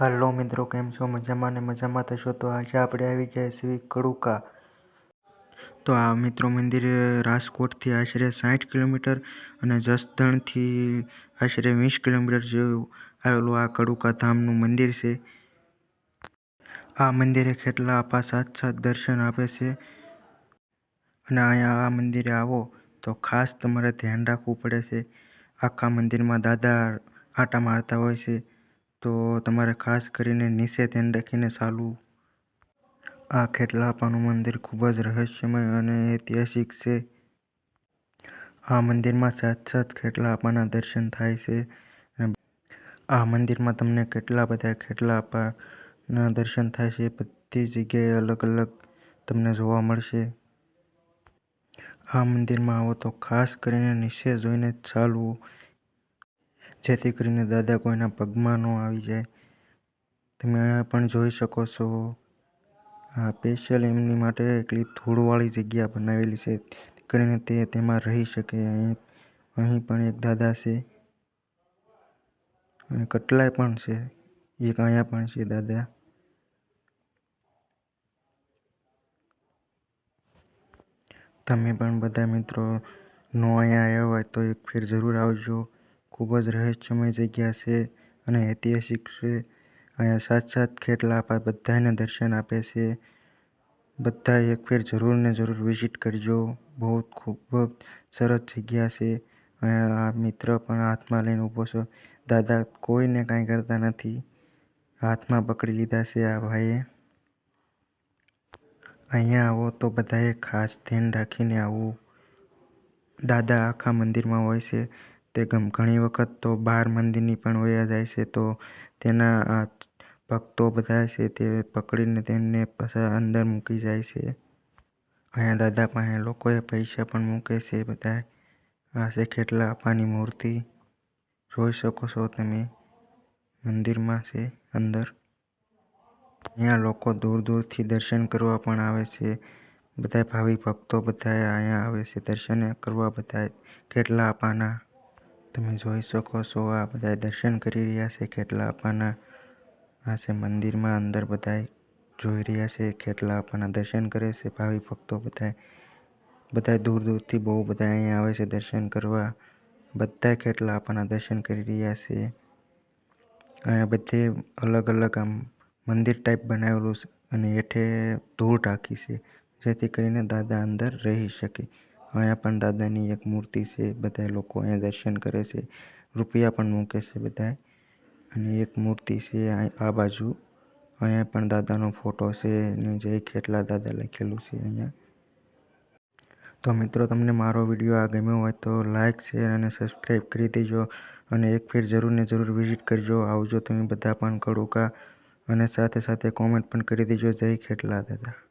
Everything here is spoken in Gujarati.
હાલો મિત્રો, કેમ છો? મજામાં ને મજામાં થશો તો આજે આપણે આવી ગયા શ્રી કડુકા. તો આ મિત્રો મંદિર રાજકોટથી આશરે સાઠ કિલોમીટર અને જસદણથી આશરે વીસ કિલોમીટર જેવું આવેલું આ કડુકા ધામનું મંદિર છે. આ મંદિરે કેટલા આપા સાત સાથ દર્શન આપે છે? અને અહીંયા આ મંદિરે આવો તો ખાસ તમારે ધ્યાન રાખવું પડે છે. આખા મંદિરમાં દાદા આંટા મારતા હોય છે. તો તમારે ખાસ કરીને નીચે ધ્યાન રાખીને ચાલવું. આ ખેટલા આપાનું મંદિર ખૂબ જ રહસ્યમય અને ઐતિહાસિક છે. આ મંદિરમાં સાત સાત ખેટલા આપાના દર્શન થાય છે આ મંદિરમાં તમને કેટલા બધા ખેટલા આપાના દર્શન થાય છે બધી જગ્યાએ અલગ અલગ તમને જોવા મળશે. આ મંદિરમાં આવો તો ખાસ કરીને નીચે જોઈને ચાલવું. જેથી કરીને દાદા કોઈના પગમાં ન આવી જાય. તમે પણ જોઈ શકો છો. આ સ્પેશિયલ એમની માટે એકલી ધૂળવાળી જગ્યા બનાવેલી છે. કરીને તે તેમાં રહી શકે. અહીં અહીં પણ એક દાદા છે. અને કટલાય પણ છે. એક અહીંયા પણ છે દાદા. તમે પણ બધા મિત્રો નો અહીંયા આવ્યા હોય તો એક ફેર જરૂર આવજો. ખૂબ જ રહસ્યમય જગ્યા છે અને ઐતિહાસિક છે. અહીંયા ખેટલા આપા બધાને દર્શન આપે છે. બધા એક ફેર જરૂર ને જરૂર વિઝિટ કરજો. બહુ ખૂબ જ સરસ જગ્યા છે. અહીંયા આ મિત્ર પણ હાથમાં લઈને ઊભો છે. દાદા કોઈને કાંઈ કરતા નથી. હાથમાં પકડી લીધા છે આ ભાઈએ. અહીંયા આવો તો બધાએ ખાસ ધ્યાન રાખીને આવવું દાદા આખા મંદિરમાં હોય છે. તે ઘણી વખત તો બહાર મંદિરની પણ વયા જાય છે તો તેના ભક્તો બધા છે તે પકડીને તેમને પાછા અંદર મૂકી જાય છે. અહીંયા દાદા પાસે લોકોએ પૈસા પણ મૂકે છે બધા આ છે ખેટલા આપાની મૂર્તિ. જોઈ શકો છો તમે મંદિરમાં છે અંદર. અહીંયા લોકો દૂર દૂરથી દર્શન કરવા પણ આવે છે. બધા ભાવિ ભક્તો બધા અહીંયા આવે છે દર્શન કરવા બધા કેટલા આપાના તમે જોઈ શકો છો, આ બધા દર્શન કરી રહ્યા છે. કેટલા આપણા આ છે મંદિરમાં. અંદર બધા જોઈ રહ્યા છે ખેટલા આપણા દર્શન કરે છે. ભાવિ ભક્તો બધા બધા દૂર દૂરથી બહુ બધા અહીંયા આવે છે દર્શન કરવા. બધા કેટલા આપાના દર્શન કરી રહ્યા છે. અહીંયા બધે અલગ અલગ આમ મંદિર ટાઈપ બનાવેલું છે અને હેઠે ધૂળ ટાંકી છે, જેથી કરીને દાદા અંદર રહી શકે. અહીંયા પણ દાદાની એક મૂર્તિ છે બધા લોકો અહીંયા દર્શન કરે છે. રૂપિયા પણ મૂકે છે બધાએ અને એક મૂર્તિ છે આ બાજુ. અહીંયા પણ દાદાનો ફોટો છે અને જય ખેટલા દાદા લખેલું છે અહીંયા. તો મિત્રો, તમને મારો વીડિયો આ ગમ્યો હોય તો લાઇક શેર અને સબસ્ક્રાઈબ કરી દેજો. અને એક ફેર જરૂર ને જરૂર વિઝિટ કરજો. આવજો તમે બધા પણ કડુકા. અને સાથે સાથે કોમેન્ટ પણ કરી દેજો. જય ખેટલા દાદા.